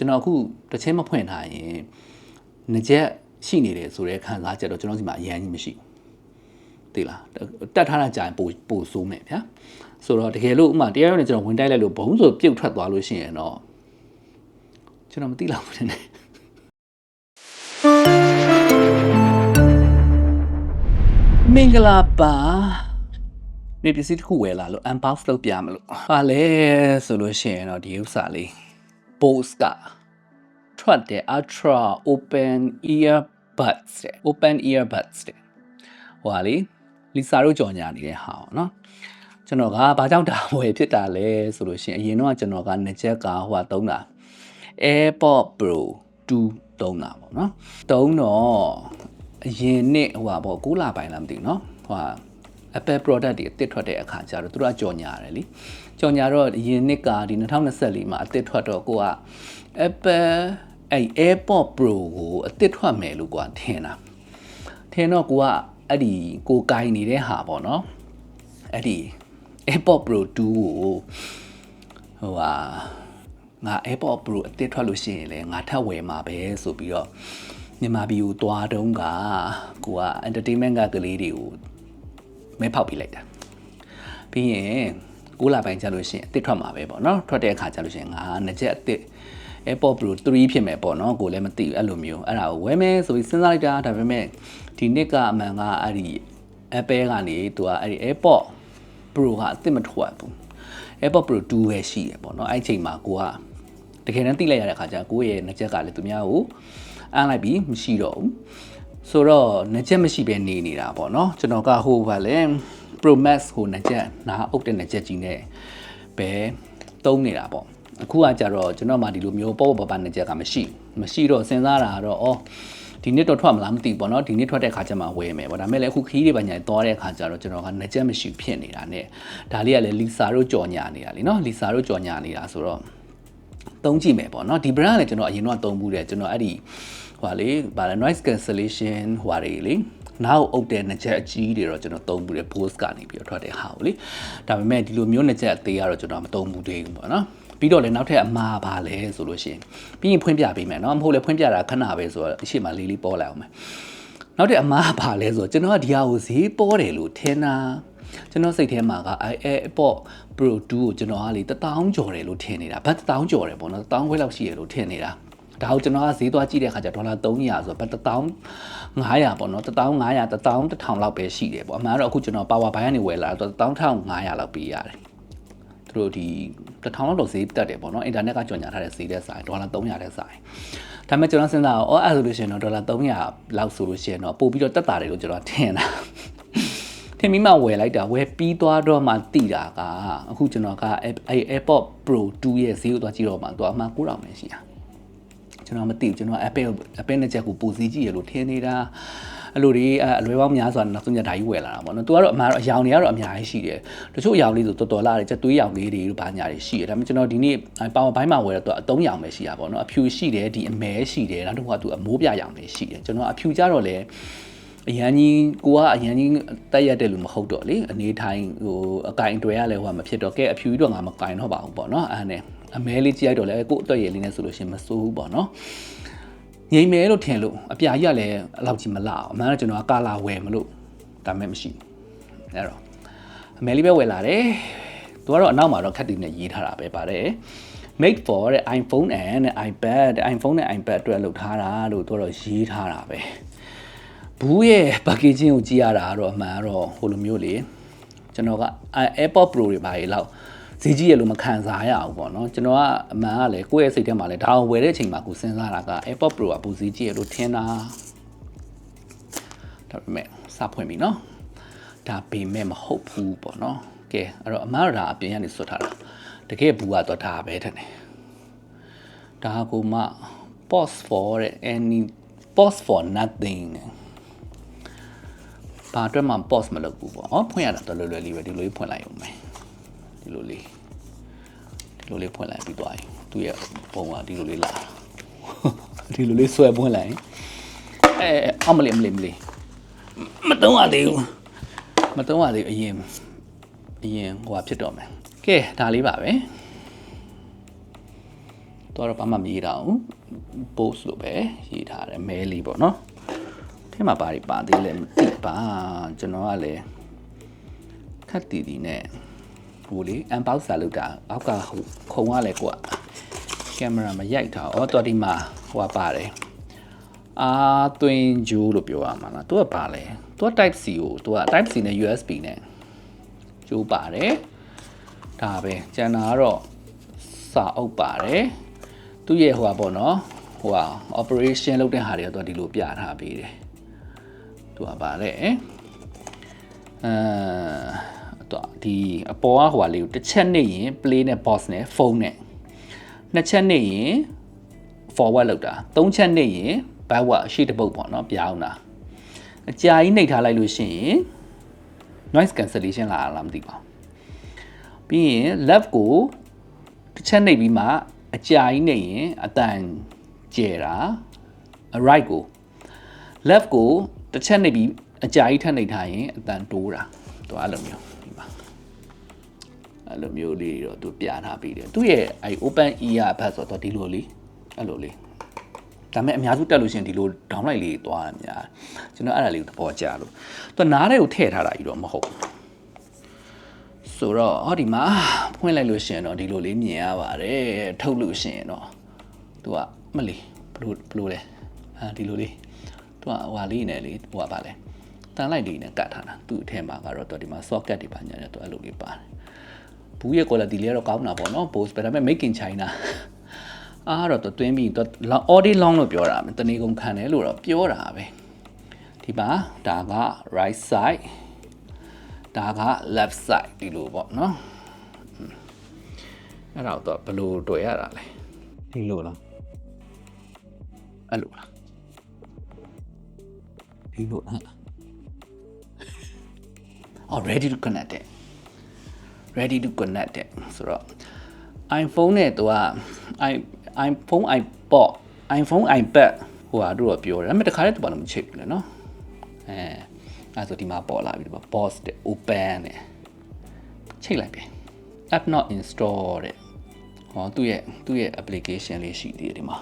ကျွန်တော်အခုတစ်ချင်းမဖွင့်ထားရင်ငကြက်ရှိနေတယ်ဆိုတဲ့ခံစားချက်တော့ကျွန်တော်စီမှာအရန်ကြီးမရှိဘူးသိလားတက်ထားတာကြာရင်ပိုပိုဆိုးမယ်ဗျာဆိုတော့တကယ်လို့ဥမာတရားရုံးနဲ့ကျွန်တော်ဝင်တိုက်လိုက်လို့ဘုံဆိုပြုတ်ထွက်သွားလို့ရှိရင်တော့ကျွန်တော်မသိလောက်ဘူးတဲ့မင်္ဂလာပါနေပစ္စည်းတစ်ခုဝယ်လာလို့ unbox လုပ်ပြမလို့ဟာလဲဆိုလို့ရှိရင်တော့ဒီဥစ္စာလေး Bose ကထွက်တဲ့ Ultra Open Earbuds တဲ့ Open Earbuds တဲ့ဟိုဟာလေလီစာတို့ကြော်ညာနေတဲ့ဟာပေါ့နော်ကျွန်တော်ကဘာကြောင့်ဒါဝယ်ဖြစ်တာလဲဆိုလို့ရှိရင်အရင်တော့ကျွန်တော်ကနှစ်ချက်ကဟိုဟာသုံးတာ AirPod Pro 2သုံးတာပေါ့နော်သုံးတော့အရင်နှစ်ဟိုဟာပေါ့6လပိုင်းလားမသိဘူးနော်ဟိုဟာ Apple product တွေအသစ်ထွက်တဲ့အခါကျတော့သူတို့ကကြော်ညာရတယ်လीကြော်ညာတော့အရင်နှစ်ကဒီ2024မှာအသစ်ထွက်တော့ကိုက Apple အဲ့ AirPod Pro ကိုအသစ်ထွက်မယ်လို့ကွာထင်တာထင်တော့ကိုကအဲ့ဒီကိုကင်နေတဲ့ဟာပေါ့နော်အဲ့ဒီ AirPod Pro 2ကိုဟိုဟာငါ AirPod Pro အသစ်ထွက်လို့ရှိရင်လည်းငါထပ်ဝယ်မှာပဲဆိုပြီးတော့မြန်မာပြည်ကိုတွားတုံးကကိုက entertainment ကကလေးတွေကို မဲဖောက်ပြလိုက်တာပြီးရင်6လပိုင်းကျလို့ရှိရင်အသစ်ထွက်မှာပဲပေါ့နော်ထွက်တဲ့အခါကျလို့ရှိရင်ငါနှစ်ချက်အသစ် AirPod Pro 3ဖြစ်မယ်ပေါ့နော်ကိုလည်းမသိဘူးအဲ့လိုမျိုးအဲ့ဒါကိုဝယ်မယ်ဆိုပြီးစဉ်းစားလိုက်တာဒါပေမဲ့ဒီနှစ်ကအမှန်ကအဲ့ဒီ Apple ကနေသူကအဲ့ဒီ AirPod Pro ကအသစ်မထွက်ဘူး AirPod Pro 2ပဲရှိရပေါ့နော်အဲ့ချိန်မှာကိုကတကယ်တမ်းသိလိုက်ရတဲ့အခါကျကိုယ့်ရဲ့နှစ်ချက်ကလည်းသူများကိုအမ်းလိုက်ပြီးမရှိတော့ဘူး ဆိုတော့နှစ်ချက်မရှိဘဲနေနေတာပေါ့နော်ကျွန်တော်ကဟိုပါလဲ Pro Max ကိုနှစ်ချက်နားအုပ်တဲ့နှစ်ချက်ကြီးနဲ့ပဲသုံးနေတာပေါ့အခုကကြတော့ကျွန်တော်မှဒီလိုမျိုးပေါ့ပေါ့ပါပါနှစ်ချက်ကမရှိမရှိတော့စဉ်းစားတာကတော့အော်ဒီနှစ်တော့ထွက်မလားမသိဘူးပေါ့နော်ဒီနှစ်ထွက်တဲ့ခါကျမှဝယ်မယ်ပေါ့ဒါပေမဲ့လည်းအခုခီးတွေပါညာသွားတဲ့ခါကျတော့ကျွန်တော်ကနှစ်ချက်မရှိဖြစ်နေတာ ਨੇ ဒါလေးကလည်းလီစာတို့ကြော်ညာနေတာလीနော်လီစာတို့ကြော်ညာနေတာဆိုတော့ သုံးကြည့်မယ်ပေါ့နော်ဒီ brand ကလည်းကျွန်တော်အရင်တော့သုံးဘူးတယ်ကျွန်တော်အဲ့ဒီဟိုပါလေဗာလဲ noise cancellation ဟိုပါလေလေနောက်အုပ်တဲ့နှစ်ချက်အကြီးတွေတော့ကျွန်တော်သုံးဘူးတယ် Bose ကနေပြီးတော့ထွက်တဲ့ဟာကိုလေဒါပေမဲ့ဒီလိုမျိုးနှစ်ချက်အသေးကတော့ကျွန်တော်မသုံးဘူးသေးဘူးပေါ့နော်ပြီးတော့လည်းနောက်ထပ်အမှားပါလဲဆိုလို့ရှိရင်ပြီးရင်ဖွင့်ပြပေးမယ်เนาะမဟုတ်လေဖွင့်ပြတာခဏပဲဆိုတော့အရှိမလေးလေးပေါ်လာအောင်မယ် နောက်ထပ်အမှားပါလဲဆိုတော့ကျွန်တော်ကဒီဟာကိုဈေးပေါ်တယ်လို့ထင်တာကျွန်တော်စိတ်ထဲမှာကအဲ AirPod Pro 2ကိုကျွန်တော်ကလေ1000ကျော်တယ်လို့ထင်နေတာဘတ်1000ကျော်တယ်ပေါ့နော်1000ခွဲလောက်ရှိတယ်လို့ထင်နေတာဒါကိုကျွန်တော်ကဈေးသွားကြည့်တဲ့အခါကျဒေါ်လာ300ဆိုတော့ဘတ်1500ပေါ့နော်1500 1000လောက်ပဲရှိတယ်ပေါ့အမှန်တော့အခုကျွန်တော် Power Buy ကနေဝယ်လာတော့11500လောက်ပေးရတယ်သူတို့ဒီတစ်ထောင်လောက်တော့ဈေးတက်တယ်ပေါ့နော်အင်တာနက်ကကြော်ညာထားတဲ့ဈေးတဲ့ဆိုင်ဒေါ်လာ300တဲ့ဆိုင် ဒါပေမဲ့ကျွန်တော်စဉ်းစားတော့အော်အဲ့ဆိုလို့ရှိရင်တော့ဒေါ်လာ300လောက်ဆိုလို့ရှိရင်တော့ပို့ပြီးတော့တက်တာတယ်လို့ကျွန်တော်ထင်တာထင်ပြီးမှဝယ်လိုက်တာဝယ်ပြီးသွားတော့မှတိတာကအခုကျွန်တော်ကအဲ AirPod Pro 2ရဲ့ဈေးကိုသွားကြည့်တော့မှသူအမှန်9000ပဲရှိတာ ကျွန်တော်မသိဘူးကျွန်တော် Apple Apple နဲ့ချက်ကိုပူစည်းကြည့်ရလို့ထင်နေတာအဲ့လိုတွေအလွယ်ပေါင်းများစွာနောက်ဆုံးညဓာကြီးဝယ်လာတာပေါ့နော်။ तू ကတော့အမှန်တော့အယောင်တွေကတော့အများကြီးရှိတယ်။တချို့အယောင်လေးဆိုတော်တော်လာတယ်ချက်သွေးယောင်လေးတွေဘာညာတွေရှိတယ်။ဒါပေမဲ့ကျွန်တော်ဒီနေ့ပါဝါဘိုင်းမှာဝယ်တော့ तू အသုံးယောင်ပဲရှိတာပေါ့နော်။အဖြူရှိတယ်ဒီအမဲရှိတယ်နောက်တစ်ခုက तू အမိုးပြယောင်တွေရှိတယ်။ကျွန်တော်အဖြူကြတော့လေအရန်ကြီးကိုကအရန်ကြီးတက်ရက်တဲ့လူမဟုတ်တော့လေအနေထိုင်ဟိုအကင်တွေရလဲဟိုမဖြစ်တော့ကဲအဖြူကြီးတော့ငါမကင်တော့ပါဘူးပေါ့နော်အဲ့ဒါနဲ့ အမဲလေးကြည့်လိုက်တော့လေကို့အတွက်ရည်လေးနဲ့ဆိုလို့ရှိရင်မစိုးဘူးပေါ့နော်ငိမ့်မယ်လို့ထင်လို့အပြာကြီးကလည်းအလောက်ကြီးမလာအောင်အမှန်တော့ကျွန်တော်ကကာလာဝယ်မလို့ဒါမဲ့မရှိဘူးအဲ့တော့အမဲလေးပဲဝယ်လာတယ်သူကတော့အနောက်မှာတော့ခက်တီနဲ့ရေးထားတာပဲပါတယ် made for တဲ့ iPhone and iPad တဲ့ iPhone နဲ့ iPad အတွက်လုပ်ထားတာလို့သူကတော့ရေးထားတာပဲဘူးရဲ့ packaging ကိုကြည့်ရတာကတော့အမှန်တော့ဟိုလိုမျိုးလေကျွန်တော်က AirPod Pro တွေပါလေလောက် ဈေးကြီးရလို့မခံစားရဘူးပေါ့နော်ကျွန်တော်ကအမှန်ကလည်းကိုယ့်ရဲ့စိတ်ထဲမှာလည်းဒါအောင်ဝယ်တဲ့အချိန်မှာကိုစဉ်းစားတာက AirPod Pro ကပူဈေးကြီးရလို့ထင်တာဒါပေမဲ့စဖွင့်ပြီနော်ဒါပေမဲ့မဟုတ်ဘူးပေါ့နော်ကဲအဲ့တော့အမှားဒါအပြင်ကနေဆွတ်ထားတာတကယ်ဘူးကတော့ဒါပဲတဲ့ဒါကိုမှ pause for တဲ့ any pause for nothing ဘာအတွက်မှ pause မလုပ်ဘူးပေါ့။အော်ဖွင့်ရတာတော်လွယ်လွယ်လေးပဲဒီလိုလေးဖွင့်လိုက်အောင်မယ်။ ဒီလိုလေးဒီလိုလေးဖွင့်လိုက်ပြီးသွားပြီ။သူ့ရဲ့ပုံကဒီလိုလေးလာ။ဒီလိုလေးဆွဲဖွင့်လိုက်။အဲအမလေးမလေးမလေးမတုံးရသေးဘူး။မတုံးရသေးဘူးအရင်အရင်ဟိုဟာဖြစ်တော့မယ်။ကဲဒါလေးပါပဲ။သူကတော့ဘာမှမရေးတာဘူး post လို့ပဲရေးထားတယ်မဲလေးပေါ့နော်ထဲမှာဘာတွေပါသေးလဲမသိပါကျွန်တော်ကလည်းခက်တီတီနဲ့ ဟိုလေ unbox စာလုပ်တာအောက်ကဟိုခုံကလည်းကိုကကင်မရာမရိုက်ထားအော်တော်ဒီမှာဟိုကပါတယ်အာသွင်းဂျိုးလို့ပြောရမှာလားသူကပါလဲသူက type C ကိုသူက type C နဲ့ USB နဲ့ဂျိုးပါတယ်ဒါပဲကျန်တာကတော့စာအုပ်ပါတယ်သူရဲ့ဟိုပါပေါ့နော်ဟိုဟာ operation လုပ်တဲ့ဟာတွေကတော့ဒီလိုပြထားပေးတယ်သူကပါလေအဲတော့ ဒီအပေါ်ကဟိုဟာလေးကိုတစ်ချက်နေရင် play နဲ့ pause နဲ့ဖုန်းနဲ့နှစ်ချက်နေရင် forward လောက်တာသုံးချက်နေရင် backward ရှေ့တစ်ပုတ်ပေါ့နော်ပြောင်းတာအကြာကြီးနှိပ်ထားလိုက်လို့ရှိရင် noise cancellation လာလားမသိပါဘူးပြီးရင် left ကိုတစ်ချက်နှိပ်ပြီးမှအကြာကြီးနှိပ်ရင်အတန်ကျဲတာ right ကို left ကိုတစ်ချက်နှိပ်ပြီးအကြာကြီးထပ်နှိပ်ထားရင်အတန်တိုးတာသူအဲ့လိုမျိုးဒီမှာ အဲ့လိုမျိုးလေးတော့သူပြထားပြီးတယ်သူရဲ့အဲ့ open ear ဘတ်ဆိုတော့ဒီလိုလေးအဲ့လိုလေးဒါပေမဲ့အများစုတက်လို့ရှိရင်ဒီလို downlight လေးသွားတာများကျွန်တော်အဲ့ဒါလေးကိုသဘောကျလို့သူနားထဲကိုထည့်ထားတာကြီးတော့မဟုတ်ဘူးဆိုတော့ဟောဒီမှာဖွင့်လိုက်လို့ရှိရင်တော့ဒီလိုလေးမြင်ရပါတယ်ထုတ်လို့ရှိရင်တော့သူကမလီဘလို့ဘလို့လဲအာဒီလိုလေးသူကဟိုဟာလေးနဲ့လေဟိုကပါလဲတန်လိုက်လေးနဲ့ကတ်ထားတာသူ့အထက်မှာကတော့သူဒီမှာ socket တွေပါညာတယ်သူအဲ့လိုလေးပါတယ် ဘူးရဲ့ quality လေးကတော့ကောင်းတာပေါ့နော် post ဒါပေမဲ့ make in china အားတော့သူတွင်းပြီးသူ audit long လို့ပြောတာတနေကုန်ခံတယ်လို့တော့ပြောတာပဲဒီမှာဒါက right side ဒါက left side ဒီလိုပေါ့နော်အဲ့တော့တော့ဘယ်လိုတွေ့ရတာလဲဒီလိုလားအဲ့လိုလားဒီလိုလားအော် ready to connect it ready to connect it ဆိုတော့ iPhone နဲ့သူက i iPhone iPod iPhone iPad ဟိုဟာတို့တော့ပြောတယ်ဒါပေမဲ့တခါတည်းသူဘာလို့မချိတ်ဘူးလဲနော်အဲအဲဆိုဒီမှာပေါ်လာပြီဒီမှာ pause တဲ့ open တဲ့ချိတ်လိုက်ပြီ app not install တဲ့ဟောသူ့ရဲ့သူ့ရဲ့ application လေးရှိသေးတယ်ဒီမှာ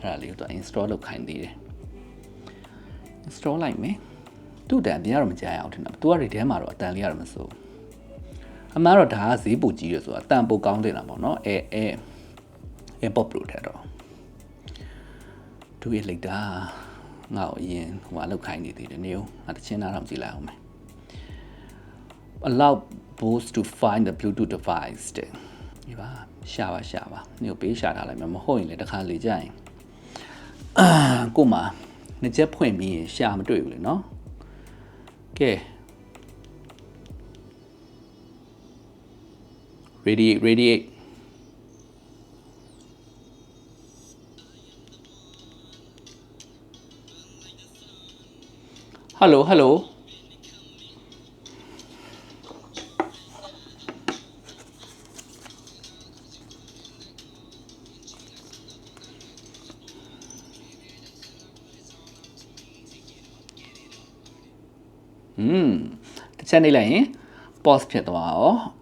အဲ့ဒါလေးကိုသူ install လုပ်ခိုင်းသေးတယ် install လိုက်မယ်သူ့တန်ပြန်တော့မကြရအောင်ထင်တာသူကဒီထဲမှာတော့အတန်လေးကတော့မစိုး အမှန်တော့ဒါကဈေးပိုကြီးရဆိုတာအတန်ပိုကောင်းတယ်လားပေါ့နော်အဲအဲ AirPod Pro တဲ့တော့သူရဲ့လိုက်တာငါ့ကိုအရင်ဟိုအလောက်ခိုင်းနေသေးတယ်နေဦးငါတချင်းနာတော့ကြည့်လိုက်အောင်မယ် allow Bose to find the Bluetooth device တဲ့ဒီပါရှာပါရှာပါနေကိုပေးရှာထားလိုက်မယ်မဟုတ်ရင်လည်းတစ်ခါလေကြရင်အာကိုမနှစ်ချက်ဖွင့်ပြီးရင်ရှာမတွေ့ဘူးလေနော်ကဲ radiate radiate hello hello อืมတစ်ချက်နေလိုက်ရင် pause ဖြစ်သွားရော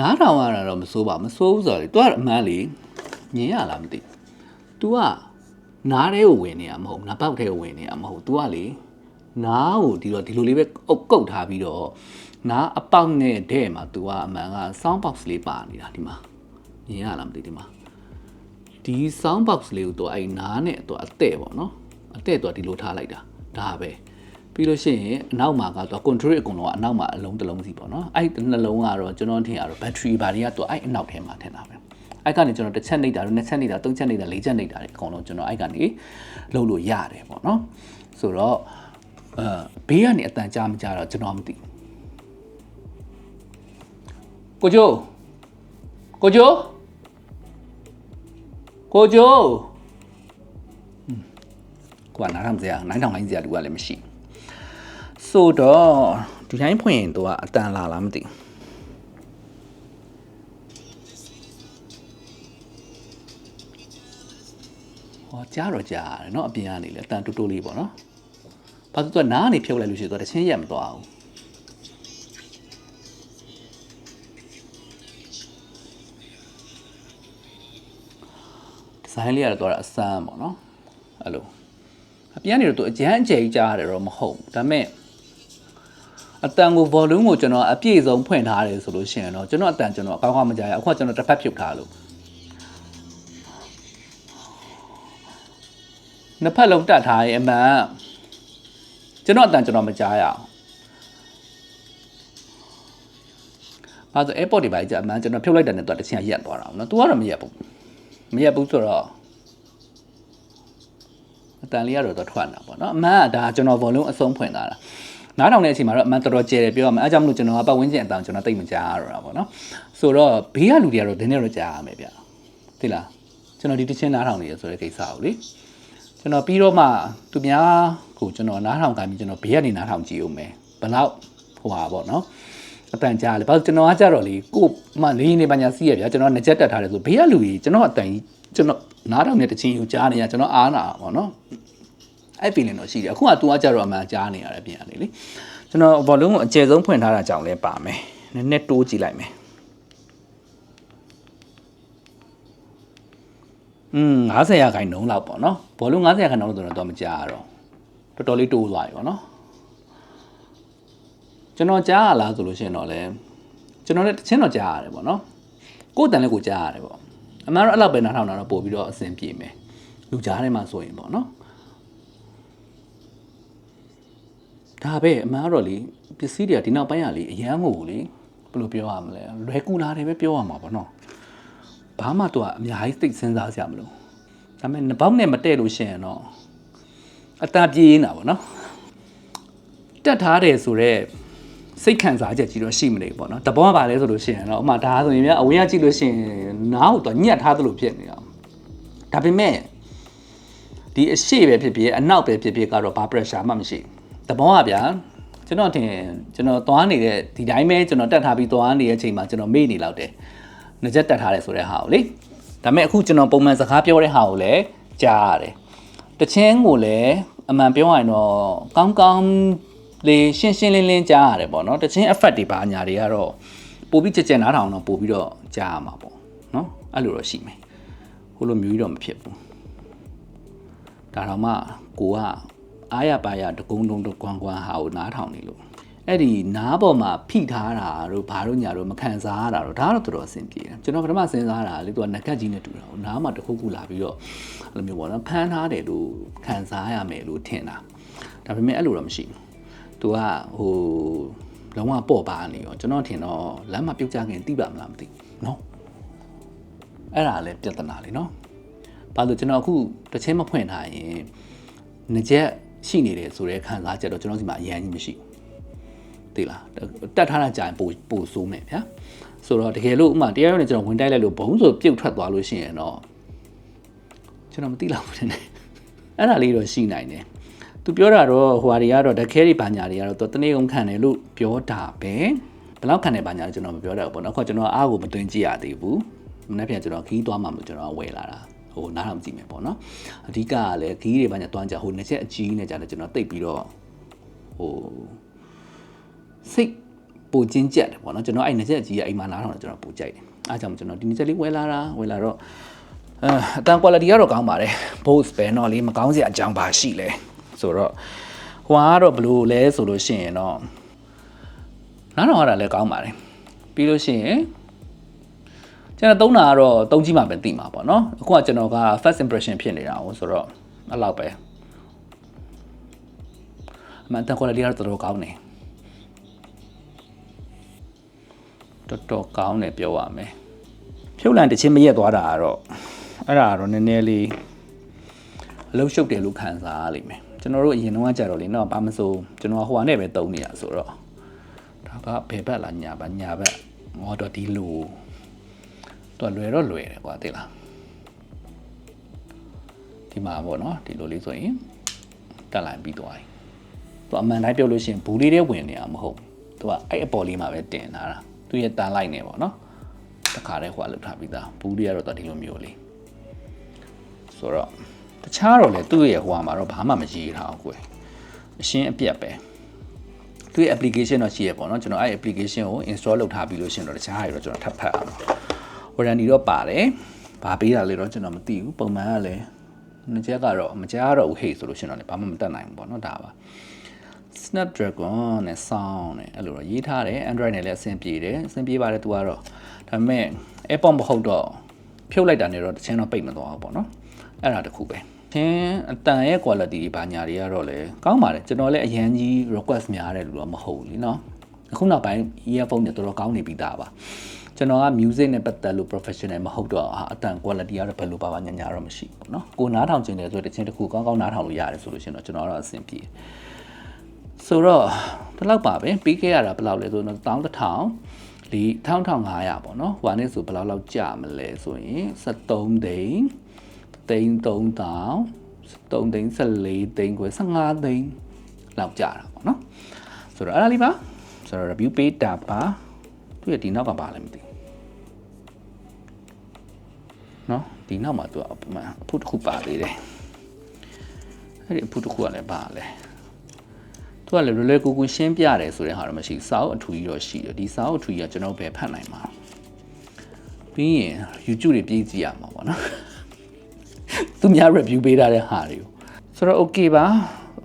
နားထောင်ရတာတော့မစိုးပါမစိုးဘူးဆိုတော့လေ तू ကအမှန်လေမြင်ရလားမသိ तू ကနားထဲကိုဝင်နေတာမဟုတ်ဘူးနားပေါက်ထဲကိုဝင်နေတာမဟုတ်ဘူး तू ကလေနားကိုဒီတော့ဒီလိုလေးပဲအုပ်ကုတ်ထားပြီးတော့နားအပေါက်နဲ့တဲ့မှာ तू ကအမှန်က sound box လေးပါနေတာဒီမှာမြင်ရလားမသိဒီမှာဒီ sound box လေးကို तू အဲ့နားနဲ့ तू အတဲ့ပေါ့နော်အတဲ့ तू ဒီလိုထားလိုက်တာဒါပဲ ပြီးလို့ရှိရင်အနောက်မှာကတော့ control အကုန်လုံးကအနောက်မှာအလုံးတစ်လုံးစီပေါ့နော်အဲ့နှလုံးကတော့ကျွန်တော်ထင်ရတော့ battery ဘာတွေကတော့အဲ့အနောက်ထဲမှာထင်တာပဲအဲ့ကနေကျွန်တော်တစ်ချက်နှိပ်တာနှစ်ချက်နှိပ်တာသုံးချက်နှိပ်တာလေးချက်နှိပ်တာတွေအကုန်လုံးကျွန်တော်အဲ့ကနေလုပ်လို့ရတယ်ပေါ့နော်ဆိုတော့အဲဘေးကနေအတန်ကြားမကြားတော့ကျွန်တော်မသိကိုကျိုးကိုကျိုးကိုကျိုးကိုကနားထောင်စရာနိုင်ထောင်နိုင်စရာလူကလည်းမရှိ ဆိုတော့ဒီတိုင်းဖွင့်ရင်သူကအတန်လာလားမသိဘူးဟောကြားတော့ကြားရတယ်เนาะအပြင်ကနေလေအတန်တူတူလေးပေါ့เนาะဘာလို့သူကနားကနေဖြုတ်လိုက်လို့ရှိရင်သူကတချင်းရက်မသွားဘူးဒီဇိုင်းလေးကတော့တော့အစမ်းပေါ့เนาะအဲ့လိုအပြင်ကနေတော့သူအကျန်းအကျယ်ကြီးကြားရတယ်တော့မဟုတ်ဘူးဒါပေမဲ့ အတန်ကို volume ကိုကျွန်တော်အပြည့်စုံဖွင့်ထားတယ်ဆိုလို့ရှိရင်တော့ကျွန်တော်အတန်ကျွန်တော်အကောင်းကောင်းမကြားရအခုကကျွန်တော်တစ်ဖက်ဖြုတ်ထားလို့နှစ်ဖက်လုံးတတ်ထားရင်အမှန်ကျွန်တော်အတန်ကျွန်တော်မကြားရအောင်အဲဆို airport တွေပါကြအမှန်ကျွန်တော်ဖြုတ်လိုက်တဲ့နဲ့တော့တချင်ရက်သွားတာအောင်နော် तू ကတော့မရက်ဘူးမရက်ဘူးဆိုတော့အတန်လေးကတော့တော့ထွက်တာပေါ့နော်အမှန်ကဒါကျွန်တော် volume အဆုံးဖွင့်ထားတာ နားထောင်တဲ့အချိန်မှာတော့အမှန်တော်တော်ကျယ်တယ်ပြောရမယ်အဲကြောင့်မလို့ကျွန်တော်ကပတ်ဝန်းကျင်အတန်ကျွန်တော်တိတ်မကြားရတော့တာပေါ့နော်ဆိုတော့ဘေးကလူတွေကတော့ဒင်းနေတော့ကြားရမယ်ဗျသိလားကျွန်တော်ဒီတချင်းနားထောင်နေရဆိုတဲ့ကိစ္စကိုလေကျွန်တော်ပြီးတော့မှသူများကိုကျွန်တော်နားထောင်ကြပြီးကျွန်တော်ဘေးကနေနားထောင်ကြည့်ဦးမယ်ဘလောက်ဟိုပါပေါ့နော်အတန်ကြားလေဘာလို့ကျွန်တော်ကကြတော့လေကို့မှလေးနေပါညာစီးရဗျာကျွန်တော်ငကြက်တက်ထားတယ်ဆိုဘေးကလူကြီးကျွန်တော်အတန်ကြီးကျွန်တော်နားထောင်တဲ့တချင်းကိုကြားနေရကျွန်တော်အားနာပါတော့နော် အဲ့ feeling တော့ရှိတယ်အခုက तू ကကြတော့အမှန်ကြားနေရတယ်ပြင်ရတယ်လေကျွန်တော် volume ကိုအကျယ်ဆုံးဖွင့်ထားတာကြောင့်လဲပါမယ်နည်းနည်းတိုးကြည့်လိုက်မယ်อืม90ရာခိုင်နှုန်းလောက်ပေါ့နော် volume 90ရာခိုင်နှုန်းလို့ဆိုတော့တော့မကြားရတော့တော်တော်လေးတိုးသွားပြီပေါ့နော်ကျွန်တော်ကြားရလားဆိုလို့ရှိရင်တော့လဲကျွန်တော်လည်းတချင်းတော့ကြားရတယ်ပေါ့နော်ကိုယ်တန်လည်းကိုကြားရတယ်ပေါ့အမှန်တော့အဲ့လောက်ပဲနားထောင်တာတော့ပို့ပြီးတော့အဆင်ပြေမယ်လူကြားထဲမှာဆိုရင်ပေါ့နော် ဒါပဲအမှန်တော့လေပစ္စည်းတွေကဒီနောက်ပိုင်းကလေအရန်ကိုလေဘယ်လိုပြောရမလဲလွယ်ကူလာတယ်ပဲပြောရမှာပေါ့နော်ဘာမှတော့အများကြီးသိစဉ်းစားစရာမလိုဒါပေမဲ့နှစ်ပေါက်နဲ့မတည့်လို့ရှိရင်တော့အတပြေးနေတာပေါ့နော်တက်ထားတယ်ဆိုတော့စိတ်ခံစားချက်ကြီးတော့ရှိမနေဘူးပေါ့နော်တဘောကပါလဲဆိုလို့ရှိရင်တော့ဥမာဒါဆိုရင်များအဝေးကကြည့်လို့ရှိရင်နားကိုတော့ညက်ထားသလိုဖြစ်နေတာဒါပေမဲ့ဒီအရှိပဲဖြစ်ဖြစ်အနောက်ပဲဖြစ်ဖြစ်ကတော့ဘာ pressure မှမရှိဘူး တဘောကဗျာကျွန်တော်ထင်ကျွန်တော်သွားနေတဲ့ဒီတိုင်းပဲကျွန်တော်တက်ထားပြီးသွားနေတဲ့အချိန်မှာကျွန်တော်မေ့နေလောက်တယ်ငကြက်တက်ထားတယ်ဆိုတဲ့ဟာကိုလေဒါပေမဲ့အခုကျွန်တော်ပုံမှန်စကားပြောတဲ့ဟာကိုလည်းကြားရတယ်တချင်းကိုလည်းအမှန်ပြောရရင်တော့ကောင်းကောင်းလေးရှင်းရှင်းလင်းလင်းကြားရတယ်ပေါ့နော်တချင်း effect တွေပါညာတွေကတော့ပို့ပြီးကြက်ကြက်နားထောင်တော့ပို့ပြီးတော့ကြားရမှာပေါ့နော်အဲ့လိုတော့ရှိမယ်ဟိုလိုမျိုးကြီးတော့မဖြစ်ဘူးဒါတော့မှကိုက အားရပါရတကုံတုံတကွမ်ကွမ်ဟာကိုနားထောင်နေလို့အဲ့ဒီနားပေါ်မှာဖိထားတာတို့ဘာတို့ညာတို့မခံစားရတာတို့ဒါတော့တော်တော်အဆင်ပြေတယ်ကျွန်တော်ပထမစဉ်းစားတာလေသူကနက်ခတ်ကြီးနဲ့တူတာဟိုနားမှာတစ်ခုခုလာပြီးတော့အဲ့လိုမျိုးပေါ့နော်ဖမ်းထားတယ်လို့ခံစားရမယ်လို့ထင်တာဒါပေမဲ့အဲ့လိုတော့မရှိဘူးသူကဟိုလုံးဝပေါ့ပါနေရောကျွန်တော်ထင်တော့လမ်းမှာပြုတ်ကြခင်တိပါမလားမသိဘူးနော်အဲ့ဒါလည်းပြဿနာလေနော်ဘာလို့ကျွန်တော်အခုတစ်ချင်းမဖွင့်ထားရင်ငကြက် ရှိနေတယ်ဆိုတဲ့ခံစားချက်တော့ကျွန်တော်စီမှာအရင်ကြီးမရှိဘူးသိလားတက်ထားတာကြာရင်ပိုပိုဆိုးမယ်ဗျာဆိုတော့တကယ်လို့ဥမာတရားရုံးနဲ့ကျွန်တော်ဝင်တိုက်လိုက်လို့ဘုံဆိုပြုတ်ထွက်သွားလို့ရှိရင်တော့ကျွန်တော်မသိလောက်ဘူးတဲ့အဲ့ဒါလေးတော့ရှိနိုင်တယ်သူပြောတာတော့ဟိုဟာတွေကတော့တခဲတွေပါညာတွေကတော့သူတနေ့ကုန်ခံတယ်လို့ပြောတာပဲဘယ်လောက်ခံတယ်ပါညာလဲကျွန်တော်မပြောတတ်ဘူးပေါ့နော်အခုကျွန်တော်အားကိုမသွင်းကြည့်ရသေးဘူးမနေ့ပြန်ကျွန်တော်ခီးသွားမှမလို့ကျွန်တော်ဝယ်လာတာ ဟိုနားထောင်ကြည့်မယ်ပေါ့နော်အဓိကကလည်းခီးတွေပါညာတွန်းကြဟိုနှစ်ချက်အကြီးနဲ့ကြတယ်ကျွန်တော်တိတ်ပြီးတော့ဟိုစိတ်ပူကျင်းကြက်တယ်ပေါ့နော်ကျွန်တော်အဲ့နှစ်ချက်အကြီးကအိမ်မှာနားထောင်တော့ကျွန်တော်ပူကြိုက်တယ်အားကြောင့်ကျွန်တော်ဒီနှစ်ချက်လေးဝယ်လာတာဝယ်လာတော့အဲအတန် quality ကတော့ကောင်းပါတယ် Bose ပဲเนาะလေမကောင်းစရာအကြောင်းပါရှိလဲဆိုတော့ဟိုကတော့ဘလို့လဲဆိုလို့ရှိရင်တော့နားထောင်ရတာလည်းကောင်းပါတယ်ပြီးလို့ရှိရင် ကျွန်တော်သုံးတာကတော့သုံးကြည့်မှပဲသိမှာပေါ့နော်အခုကကျွန်တော်က first impression ဖြစ်နေတာ哦ဆိုတော့အဲ့လောက်ပဲအမှန်တန် quality ကတော့တော်တော်ကောင်းတယ်တော်တော်ကောင်းတယ်ပြောရမယ်ဖြုတ်လန်တစ်ချင်းမရက်သွားတာကတော့အဲ့ဒါကတော့နည်းနည်းလေးအလုံးရှုပ်တယ်လို့ခံစားရလိမ့်မယ်ကျွန်တော်တို့အရင်တော့ကြတော့လေနော်ဘာမစိုးကျွန်တော်ကဟိုဟာနဲ့ပဲတုံးနေတာဆိုတော့ဒါကဘယ်ဘက်လားညာဘက်ညာဘက်ငေါ်တော့ဒီလို တော့လွယ်တော့လွယ်တယ်ကွာသိလားဒီမှာပေါ့နော်ဒီလိုလေးဆိုရင်တက်လိုက်ပြီးသွားပြီသူအမှန်တိုင်းပြောလို့ရှိရင်ဘူးလေးတွေဝင်နေတာမဟုတ်သူကအဲ့အပေါ်လေးမှာပဲတင်ထားတာသူရဲ့တန်လိုက်နေပေါ့နော်တခါတည်းဟိုကလောက်ထားပြီးသားဘူးလေးကတော့ဒီလိုမျိုးလေးဆိုတော့တခြားတော့လေသူ့ရဲ့ဟိုမှာတော့ဘာမှမရေးထားဘူးကွယ်အရှင်းအပြတ်ပဲသူ့ရဲ့ application တော့ရှိရပေါ့နော်ကျွန်တော်အဲ့ application ကို install လုပ်ထားပြီးလို့ရှရင်တော့တခြားဟာတွေတော့ကျွန်တော်ထပ်ဖတ်အောင် warranty တော့ပါတယ်ဘာပေးတာလဲတော့ကျွန်တော်မသိဘူးပုံမှန်ကလည်းနှစ်ချက်ကတော့မကြားတော့ဘူးဟေ့ဆိုလို့ရှရင်တော့လည်းဘာမှမတတ်နိုင်ဘူးပေါ့နော်ဒါပါ Snapdragon နဲ့ Sound နဲ့အဲ့လိုတော့ရေးထားတယ် Android နဲ့လည်းအဆင်ပြေတယ်အဆင်ပြေပါတယ်သူကတော့ဒါပေမဲ့ AirPod မဟုတ်တော့ဖြုတ်လိုက်တာနဲ့တော့တစ်ချင်းတော့ပိတ်မသွားဘူးပေါ့နော်အဲ့ဒါတခုပဲချင်းအတန်ရဲ့ quality တွေဘာညာတွေကတော့လည်းကောင်းပါတယ်ကျွန်တော်လည်းအရန်ကြီး request များတယ်လို့တော့မဟုတ်ဘူးလीเนาะအခုနောက်ပိုင်း earphone တွေတော်တော်ကောင်းနေပြီသားပါ ကျွန်တော်က music နဲ့ပတ်သက်လို့ professional မဟုတ်တော့ဟာအတန် quality ကတော့ဘယ်လိုပါပါညာညာတော့မရှိဘူးပေါ့နော်ကိုနားထောင်ခြင်းတယ်ဆိုတော့တစ်ချင်းတစ်ခုကောင်းကောင်းနားထောင်လို့ရတယ်ဆိုလို့ရှိရင်တော့ကျွန်တော်ကတော့အဆင်ပြေတယ်ဆိုတော့ဒီလောက်ပါပဲပြီးခဲ့ရတာဘယ်လောက်လဲဆိုတော့1100လီ1500ပေါ့နော်ဟိုကနေဆိုဘယ်လောက်လောက်ကြာမလဲဆိုရင်73သိန်းသိန်း3000 3သိန်း14သိန်းကို15သိန်းလောက်ကြာတာပေါ့နော်ဆိုတော့အဲ့ဒါလေးပါဆိုတော့ review ပေးတာပါသူရဲ့ဒီနောက်ကပါလဲမသိဘူး နော်ဒီနောက်မှာသူကအပမာအဖုတစ်ခုပါသေးတယ်အဲ့ဒီအဖုတစ်ခုကလည်းပါလဲသူကလည်းလွယ်လွယ်ကူကူရှင်းပြတယ်ဆိုတဲ့ဟာတော့မရှိဘူးစာအုပ်အထူကြီးတော့ရှိတယ်ဒီစာအုပ်အထူကြီးကကျွန်တော်ပဲဖတ်နိုင်မှာပြီးရင် YouTube တွေပြေးကြည့်ရမှာပေါ့နော်သူများ review ပေးထားတဲ့ဟာတွေကိုဆိုတော့ okay ပါ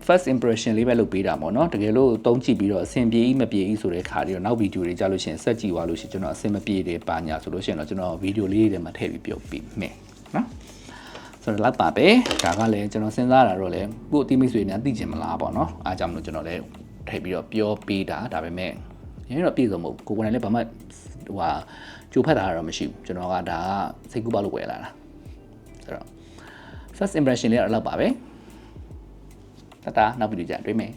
first impression လေးပဲလုပ်ပေးတာပေါ့နော်တကယ်လို့တုံးကြည့်ပြီးတော့အဆင်ပြေ ή မပြေဤဆိုတဲ့ခါတွေတော့နောက်ဗီဒီယိုတွေကြာလို့ရှိရင်ဆက်ကြည့်သွားလို့ရှိရင်ကျွန်တော်အဆင်မပြေတယ်ပါညာဆိုလို့ရှိရင်တော့ကျွန်တော်ဗီဒီယိုလေးတွေမှာထည့်ပြီးပြုတ်ပေးမယ်နော်ဆိုတော့လောက်ပါပဲဒါကလည်းကျွန်တော်စဉ်းစားတာတော့လေကို့အတိမိတ်ဆွေများသိချင်မလားပေါ့နော်အားကြောင့်မလို့ကျွန်တော်လည်းထည့်ပြီးတော့ပြောပေးတာဒါပေမဲ့ရင်းတော့ပြည့်စုံမဟုတ်ဘူးကိုယ်ကလည်းဘာမှဟိုဟာကြိုဖတ်တာတော့မရှိဘူးကျွန်တော်ကဒါကစိတ်ကူးပါလို့ဝယ်လာတာဆိုတော့ first impression လေးတော့အဲ့လောက်ပါပဲ တတာနောက်ဗီဒီယိုကြတွေ့မယ်